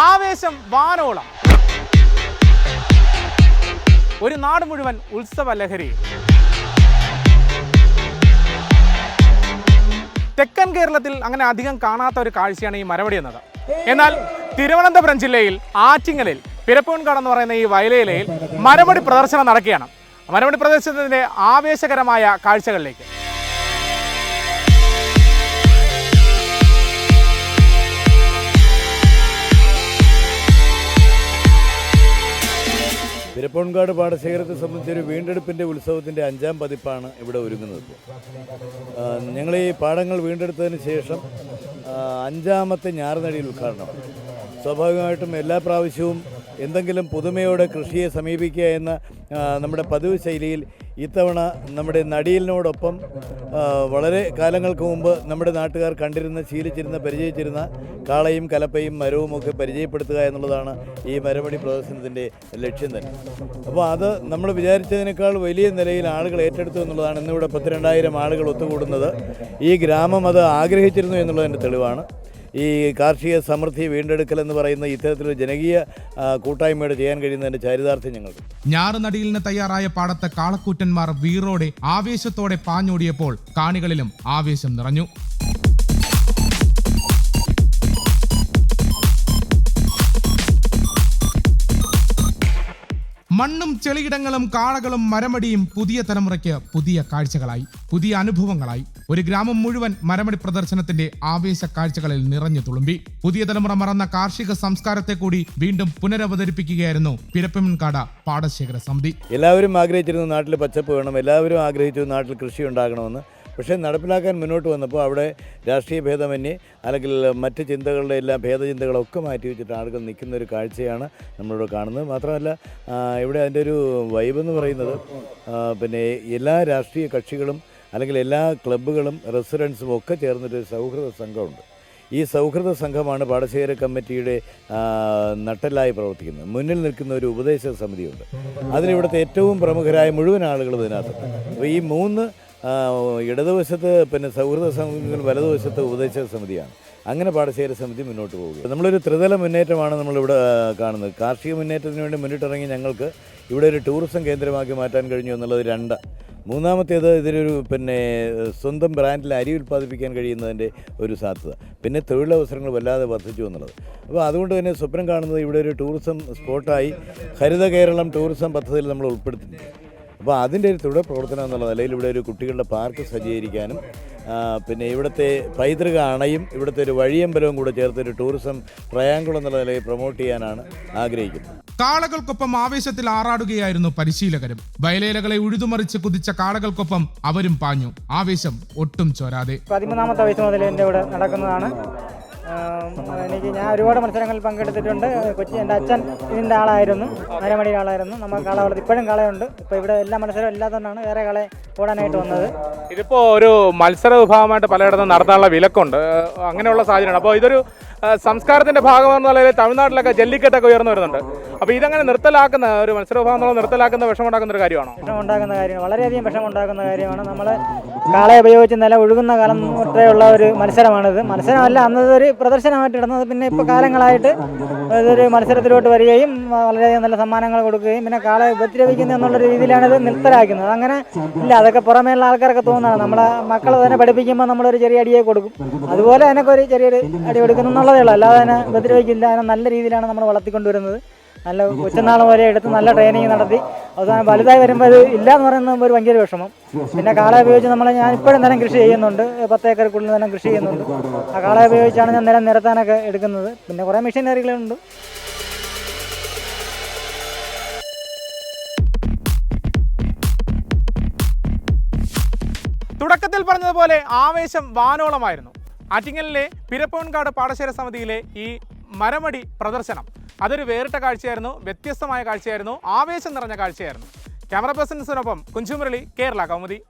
ആവേശം വാനോളം. ഒരു നാട് മുഴുവൻ ഉത്സവ ലഹരി തെക്കൻ കേരളത്തിൽ അങ്ങനെ അധികം കാണാത്ത ഒരു കാഴ്ചയാണ് ഈ മരവടി എന്നത്. എന്നാൽ തിരുവനന്തപുരം ജില്ലയിൽ ആറ്റിങ്ങലിൽ പിരപ്പൂൺകാട് എന്ന് പറയുന്ന ഈ വയലയിലയിൽ മരവടി പ്രദർശനം നടക്കുകയാണ്. മരവടി പ്രദർശനത്തിന്റെ ആവേശകരമായ കാഴ്ചകളിലേക്ക്. പിരപ്പൺകാട് പാടശേഖരത്തെ സംബന്ധിച്ച് ഒരു വീണ്ടെടുപ്പിന്റെ ഉത്സവത്തിന്റെ അഞ്ചാം പതിപ്പാണ് ഇവിടെ ഒരുങ്ങുന്നത് ഞങ്ങൾ ഈ പാടങ്ങൾ വീണ്ടെടുത്തതിന് ശേഷം അഞ്ചാമത്തെ ഞാറുനടിയിൽ ഉദ്ഘാടനം. സ്വാഭാവികമായിട്ടും എല്ലാ പ്രാവശ്യവും എന്തെങ്കിലും പുതുമയോടെ കൃഷിയെ സമീപിക്കുക എന്ന നമ്മുടെ പതിവ് ശൈലിയിൽ ഇത്തവണ നമ്മുടെ നടിയലിനോടൊപ്പം വളരെ കാലങ്ങൾക്ക് മുമ്പ് നമ്മുടെ നാട്ടുകാർ കണ്ടിരുന്ന ശീലിച്ചിരുന്ന പരിചയിച്ചിരുന്ന കാളയും കലപ്പയും മരവും ഒക്കെ പരിചയപ്പെടുത്തുക എന്നുള്ളതാണ് ഈ മരമണി പ്രദർശനത്തിന്റെ ലക്ഷ്യം തന്നെ. അപ്പോൾ അത് നമ്മൾ വിചാരിച്ചതിനേക്കാൾ വലിയ നിലയിൽ ആളുകൾ ഏറ്റെടുത്തു എന്നുള്ളതാണ് ഇന്നിവിടെ പത്തിരണ്ടായിരം ആളുകൾ ഒത്തുകൂടുന്നത്. ഈ ഗ്രാമം അത് ആഗ്രഹിച്ചിരുന്നു എന്നുള്ളതിന്റെ തെളിവാണ്. ഈ കാർഷിക സമൃദ്ധി വീണ്ടെടുക്കൽ എന്ന് പറയുന്ന ഇത്തരത്തിലൊരു ജനകീയ കൂട്ടായ്മയുടെ ചെയ്യാൻ കഴിയുന്നതിന്റെ ചാരിതാർത്ഥ്യം ഞങ്ങൾക്ക്. ഞാറുനടിയിലിന് തയ്യാറായ പാടത്തെ കാളക്കൂറ്റന്മാർ വീറോടെ ആവേശത്തോടെ പാഞ്ഞോടിയപ്പോൾ കാണികളിലും ആവേശം നിറഞ്ഞു. മണ്ണും ചെളിയിടങ്ങളും കാളകളും മരമടിയും പുതിയ തലമുറയ്ക്ക് പുതിയ കാഴ്ചകളായി പുതിയ അനുഭവങ്ങളായി. ഒരു ഗ്രാമം മുഴുവൻ മരമടി പ്രദർശനത്തിന്റെ ആവേശ കാഴ്ചകളിൽ നിറഞ്ഞു തുളുമ്പി. പുതിയ തലമുറ മറന്ന കാർഷിക സംസ്കാരത്തെ കൂടി വീണ്ടും പുനരവതരിപ്പിക്കുകയായിരുന്നു പിരപ്പൻകാട് പാടശേഖര സമിതി. എല്ലാവരും ആഗ്രഹിച്ചിരുന്നു നാട്ടിൽ പച്ചപ്പ് വേണം എല്ലാവരും ആഗ്രഹിച്ചു നാട്ടിൽ കൃഷി ഉണ്ടാകണമെന്ന്. പക്ഷേ നടപ്പിലാക്കാൻ മുന്നോട്ട് വന്നപ്പോൾ അവിടെ രാഷ്ട്രീയ ഭേദമന്യേ അല്ലെങ്കിൽ മറ്റ് ചിന്തകളുടെ എല്ലാ ഭേദചിന്തകളൊക്കെ മാറ്റി വെച്ചിട്ട് ആളുകൾ നിൽക്കുന്ന ഒരു കാഴ്ചയാണ് നമ്മളിവിടെ കാണുന്നത്. മാത്രമല്ല ഇവിടെ അതിന്റെ ഒരു വൈബ് എന്ന് പറയുന്നത് പിന്നെ എല്ലാ രാഷ്ട്രീയ കക്ഷികളും അല്ലെങ്കിൽ എല്ലാ ക്ലബ്ബുകളും റെസിഡൻസും ഒക്കെ ചേർന്നിട്ടൊരു സൗഹൃദ സംഘമുണ്ട്. ഈ സൗഹൃദ സംഘമാണ് പാടശേഖര കമ്മിറ്റിയുടെ നട്ടലായി പ്രവർത്തിക്കുന്നത്. മുന്നിൽ നിൽക്കുന്ന ഒരു ഉപദേശ സമിതിയുണ്ട്. അതിലിവിടുത്തെ ഏറ്റവും പ്രമുഖരായ മുഴുവൻ ആളുകളും ഇതിനകത്തുണ്ട്. അപ്പോൾ ഈ മൂന്ന് ഇടതുവശത്ത് പിന്നെ സൗഹൃദ സംഘങ്ങൾ വലതുവശത്ത് ഉപദേശക സമിതിയാണ്. അങ്ങനെ പാടശേഖര സമിതി മുന്നോട്ട് പോവുക നമ്മളൊരു ത്രിതല മുന്നേറ്റമാണ് നമ്മളിവിടെ കാണുന്നത്. കാർഷിക മുന്നേറ്റത്തിന് വേണ്ടി മുന്നിട്ടിറങ്ങി ഞങ്ങൾക്ക് ഇവിടെ ഒരു ടൂറിസം കേന്ദ്രമാക്കി മാറ്റാൻ കഴിഞ്ഞു എന്നുള്ളത് രണ്ട് മൂന്നാമത്തേത് ഇതിലൊരു പിന്നെ സ്വന്തം ബ്രാൻഡിൽ അരി ഉൽപ്പാദിപ്പിക്കാൻ കഴിയുന്നതിന്റെ ഒരു സാധ്യത. പിന്നെ തൊഴിലവസരങ്ങൾ വല്ലാതെ വർദ്ധിച്ചു എന്നുള്ളത്. അപ്പോൾ അതുകൊണ്ട് തന്നെ സ്വപ്നം കാണുന്നത് ഇവിടെ ഒരു ടൂറിസം സ്പോട്ടായി ഹരിത കേരളം ടൂറിസം പദ്ധതിയിൽ നമ്മൾ ഉൾപ്പെടുത്തിയിട്ടുണ്ട്. അപ്പോൾ അതിന്റെ ഒരു തുടർ പ്രവർത്തനം എന്നുള്ള നിലയിൽ ഇവിടെ ഒരു കുട്ടികളുടെ പാർക്ക് സജ്ജീകരിക്കാനും പിന്നെ ഇവിടുത്തെ പൈതൃക അണയും ഇവിടുത്തെ ഒരു വഴിയമ്പലവും കൂടെ ചേർത്ത് ഒരു ടൂറിസം ട്രയാങ്കിൾ എന്നുള്ള നിലയിൽ പ്രൊമോട്ട് ചെയ്യാനാണ് ആഗ്രഹിക്കുന്നത്. കാളകൾക്കൊപ്പം ആവേശത്തിൽ ആറാടുകയായിരുന്നു പരിശീലകരും. വയലേലകളെ ഉഴുതുമറിച്ച് കുതിച്ച കാളകൾക്കൊപ്പം അവരും പാഞ്ഞു. ആവേശം ഒട്ടും ചോരാതെ. പതിമൂന്നാമത്തെ വയസ്സ് മുതൽ എന്റെ ഇവിടെ നടക്കുന്നതാണ്. എനിക്ക് ഞാൻ ഒരുപാട് മത്സരങ്ങളിൽ പങ്കെടുത്തിട്ടുണ്ട്. കൊച്ചി എന്റെ അച്ഛൻ ഇതിന്റെ ആളായിരുന്നു മരമടിയുടെ ആളായിരുന്നു. നമ്മൾ കള വളർത്തി ഇപ്പോഴും കളയുണ്ട്. ഇപ്പോൾ ഇവിടെ എല്ലാ മത്സരവും ഇല്ലാത്തതുകൊണ്ടാണ് വേറെ കളെ ഓടാനായിട്ട് വന്നത്. ഇതിപ്പോൾ ഒരു മത്സര വിഭാഗമായിട്ട് പലയിടത്തും നടത്താനുള്ള വിലക്കുണ്ട്. അങ്ങനെയുള്ള സാഹചര്യമാണ് അപ്പോൾ ഇതൊരു സംസ്കാരത്തിന്റെ ഭാഗമെന്ന നിലയിൽ തമിഴ്നാട്ടിലൊക്കെ ജല്ലിക്കെട്ടൊക്കെ ഉയർന്നു വരുന്നുണ്ട്. അപ്പോൾ ഇതങ്ങനെ നിർത്തലാക്കുന്ന ഒരു മത്സര വിഭാഗം നിർത്തലാക്കുന്ന വിഷമുണ്ടാക്കുന്ന ഒരു കാര്യമാണോ? വിഷമുണ്ടാക്കുന്ന കാര്യമാണ്. വളരെയധികം വിഷമുണ്ടാക്കുന്ന കാര്യമാണ്. നമ്മൾ കാളയെ ഉപയോഗിച്ച് നില ഒഴുകുന്ന കാലം തൊട്ടേയുള്ള ഒരു മത്സരമാണിത്. മത്സരമല്ല അന്നത് ഒരു പ്രദർശനമായിട്ട് ഇടുന്നത്. പിന്നെ ഇപ്പോൾ കാലങ്ങളായിട്ട് ഇതൊരു മത്സരത്തിലോട്ട് വരികയും വളരെയധികം നല്ല സമ്മാനങ്ങൾ കൊടുക്കുകയും പിന്നെ കാളയെ ഉപദ്രവിക്കുന്ന എന്നുള്ള രീതിയിലാണ് ഇത് നിർത്തലാക്കുന്നത്. അങ്ങനെ ഇല്ല അതൊക്കെ പുറമേയുള്ള ആൾക്കാരൊക്കെ തോന്നുന്നതാണ്. നമ്മളെ മക്കളെ തന്നെ പഠിപ്പിക്കുമ്പോൾ നമ്മളൊരു ചെറിയ അടിയെ കൊടുക്കും. അതുപോലെ അതിനൊക്കെ ഒരു ചെറിയൊരു അടി കൊടുക്കുന്നു എന്നുള്ളതേ ഉള്ളൂ. അല്ലാതെ തന്നെ ഉപദ്രവിക്കില്ല അതിനെ നല്ല രീതിയിലാണ് നമ്മൾ വളർത്തിക്കൊണ്ടുവരുന്നത്. നല്ല ഉച്ചനാൾ വരെ എടുത്ത് നല്ല ട്രെയിനിങ് നടത്തി. അവസാനം വലുതായി വരുമ്പോൾ ഇത് ഇല്ല എന്ന് പറയുന്നത് ഒരു ഭയങ്കര വിഷമം. പിന്നെ കാള ഉപയോഗിച്ച് നമ്മൾ ഞാൻ ഇപ്പോഴും നേരം കൃഷി ചെയ്യുന്നുണ്ട്. പത്ത് ഏക്കർക്കുള്ളിൽ നേരം കൃഷി ചെയ്യുന്നുണ്ട്. ആ കാള ഉപയോഗിച്ചാണ് ഞാൻ നിലം നിരത്താനൊക്കെ എടുക്കുന്നത്. പിന്നെ കുറേ മെഷീനറികളുണ്ട്. തുടക്കത്തിൽ പറഞ്ഞതുപോലെ ആവേശം വാനോളമായിരുന്നു. ആറ്റിങ്ങലിലെ പിരപ്പൂൺകാട് പാടശേര സമിതിയിലെ ഈ മരമടി പ്രദർശനം. അതൊരു വേറിട്ട കാഴ്ചയായിരുന്നു വ്യത്യസ്തമായ കാഴ്ചയായിരുന്നു ആവേശം നിറഞ്ഞ കാഴ്ചയായിരുന്നു. ക്യാമറ പേഴ്സൺസിനൊപ്പം കുഞ്ചുമുരളി കേരള കൗമുദി.